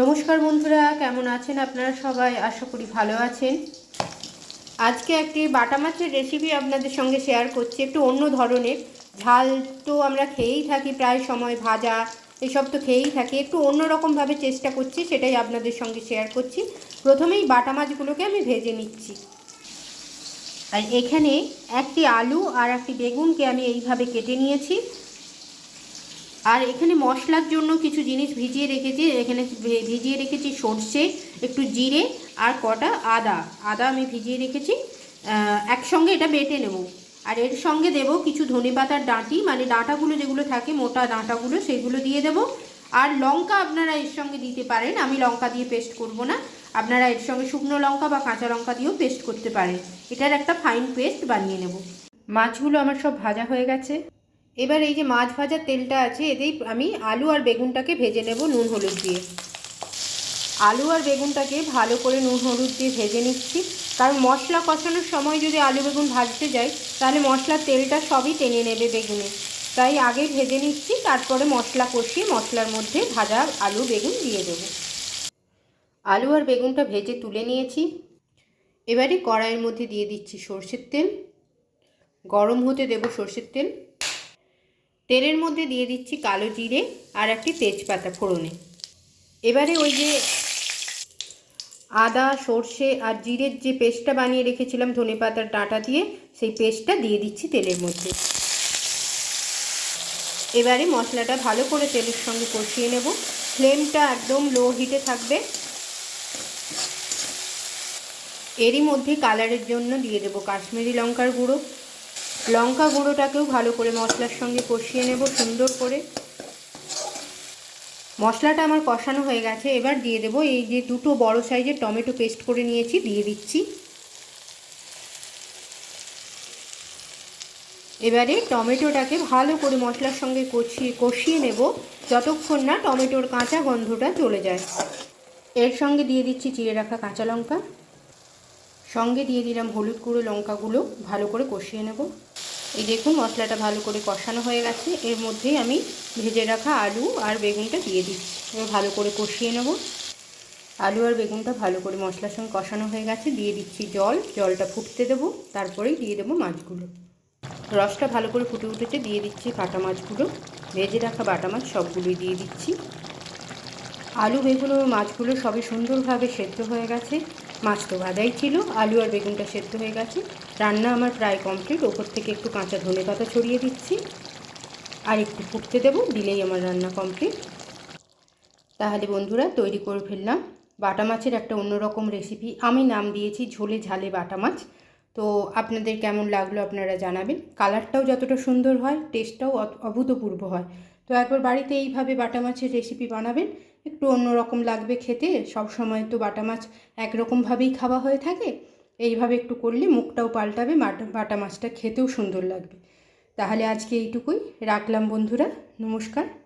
নমস্কার বন্ধুরা, কেমন আছেন আপনারা সবাই? আশা করি ভালো আছেন। আজকে একটি বাটা মাছের রেসিপি আপনাদের সঙ্গে শেয়ার করছি, একটু অন্য ধরনের। ঝাল তো আমরা খেয়েই থাকি, প্রায় সময় ভাজা, এসব তো খেয়েই থাকি। একটু অন্যরকমভাবে চেষ্টা করছি, সেটাই আপনাদের সঙ্গে শেয়ার করছি। প্রথমেই বাটা মাছগুলোকে আমি ভেজে নিচ্ছি। আর এখানে একটি আলু আর একটি বেগুনকে আমি এইভাবে কেটে নিয়েছি। আর এখানে মশলার জন্য কিছু জিনিস ভিজিয়ে রেখেছি। এখানে ভিজিয়ে রেখেছি সর্ষে, একটু জিরে আর কটা আদা। আদা আমি ভিজিয়ে রেখেছি। একসঙ্গে এটা বেটে নেব। আর এর সঙ্গে দেব কিছু ধনেপাতার ডাঁটি মানে ডাঁটাগুলো যেগুলো থাকে, মোটা ডাঁটাগুলো, সেগুলো দিয়ে দেব। আর লঙ্কা আপনারা এর সঙ্গে দিতে পারেন। আমি লঙ্কা দিয়ে পেস্ট করব না। আপনারা এর সঙ্গে শুকনো লঙ্কা বা কাঁচা লঙ্কা দিয়েও পেস্ট করতে পারেন। এটার একটা ফাইন পেস্ট বানিয়ে নেব। মাছগুলো আমার সব ভাজা হয়ে গেছে। এবার এই যে মাছ ভাজার তেলটা আছে, এতেই আমি আলু আর বেগুনটাকে ভেজে নেব নুন হলুদ দিয়ে। আলু আর বেগুনটাকে ভালো করে নুন হলুদ দিয়ে ভেজে নিচ্ছি। কারণ মশলা কষানোর সময় যদি আলু বেগুন ভাজতে যাই, তাহলে মশলার তেলটা সবই টেনে নেবে বেগুনে। তাই আগে ভেজে নিচ্ছি, তারপরে মশলা কষিয়ে মশলার মধ্যে ভাজা আলু বেগুন দিয়ে দেবো। আলু আর বেগুনটা ভেজে তুলে নিয়েছি। এবারে কড়াইয়ের মধ্যে দিয়ে দিচ্ছি সর্ষের তেল। গরম হতে দেবো সর্ষের তেল। তেলের মধ্যে দিয়ে দিচ্ছি কালো জিরে আর একটি তেজপাতা ফোড়নে। এবারে ওই যে আদা, সর্ষে আর জিরের যে পেস্টটা বানিয়ে রেখেছিলাম ধনে পাতার ডাঁটা দিয়ে, সেই পেস্টটা দিয়ে দিচ্ছি তেলের মধ্যে। এবারে মশলাটা ভালো করে তেলের সঙ্গে কষিয়ে নেব। ফ্লেমটা একদম লো হিটে থাকবে। এরই মধ্যে কালারের জন্য দিয়ে দেবো কাশ্মীরি লঙ্কার গুঁড়ো। লঙ্কা গুঁড়োটাকেও ভালো করে মশলার সঙ্গে কষিয়ে নেব সুন্দর করে। মশলাটা আমার কষানো হয়ে গেছে, এবার দিয়ে দেবো এই যে দুটো বড় সাইজের টমেটো পেস্ট করে নিয়েছি, দিয়ে দিচ্ছি। এবারে টমেটোটাকে ভালো করে মশলার সঙ্গে কষিয়ে কষিয়ে নেব, যতক্ষণ না টমেটোর কাঁচা গন্ধটা চলে যায়। এর সঙ্গে দিয়ে দিচ্ছি চিড়ে রাখা কাঁচা লঙ্কা। সঙ্গে দিয়ে দিলাম হলুদ গুঁড়ো লঙ্কাগুলো, ভালো করে কষিয়ে নেব। এই দেখুন মশলাটা ভালো করে কষানো হয়ে গেছে। এর মধ্যেই আমি ভেজে রাখা আলু আর বেগুনটা দিয়ে দিচ্ছি। এবার ভালো করে কষিয়ে নেব। আলু আর বেগুনটা ভালো করে মশলার সঙ্গে কষানো হয়ে গেছে। দিয়ে দিচ্ছি জল। জলটা ফুটতে দেবো। তারপরেই দিয়ে দেবো মাছগুলো। রসটা ভালো করে ফুটে উঠেছে। দিয়ে দিচ্ছি কাটা মাছগুলো। ভেজে রাখা বাটা মাছ সবগুলোই দিয়ে দিচ্ছি। আলু বেগুন ও মাছগুলো সবই সুন্দরভাবে সেদ্ধ হয়ে গেছে। মাছ তো ভাজাই ছিল, আলু আর বেগুনটা সেদ্ধ হয়ে গেছে। রান্না আমার প্রায় কমপ্লিট ওপর থেকে একটু কাঁচা ধনে পাতা ছড়িয়ে দিচ্ছি। আর একটু ফুটতে দেবো, দিলেই আমার রান্না কমপ্লিট তাহলে বন্ধুরা, তৈরি করে ফেললাম। বাটা মাছের একটা অন্যরকম রেসিপি আমি নাম দিয়েছি ঝোলে ঝালে বাটা মাছ। তো আপনাদের কেমন লাগল আপনারা জানাবেন। কালারটাও যতটা সুন্দর হয় টেস্টটাও অভূতপূর্ব হয়। তো একবার বাড়িতে এইভাবে বাটা মাছের রেসিপি বানাবেন। একটু অন্যরকম লাগবে খেতে। সব সময় তো বাটা মাছ একরকমভাবেই খাওয়া হয়ে থাকে। এইভাবে একটু করলে মুখটাও পাল্টাবে বাটা মাছটা খেতেও সুন্দর লাগবে। তাহলে আজকে এইটুকুই। রাখলাম বন্ধুরা। নমস্কার।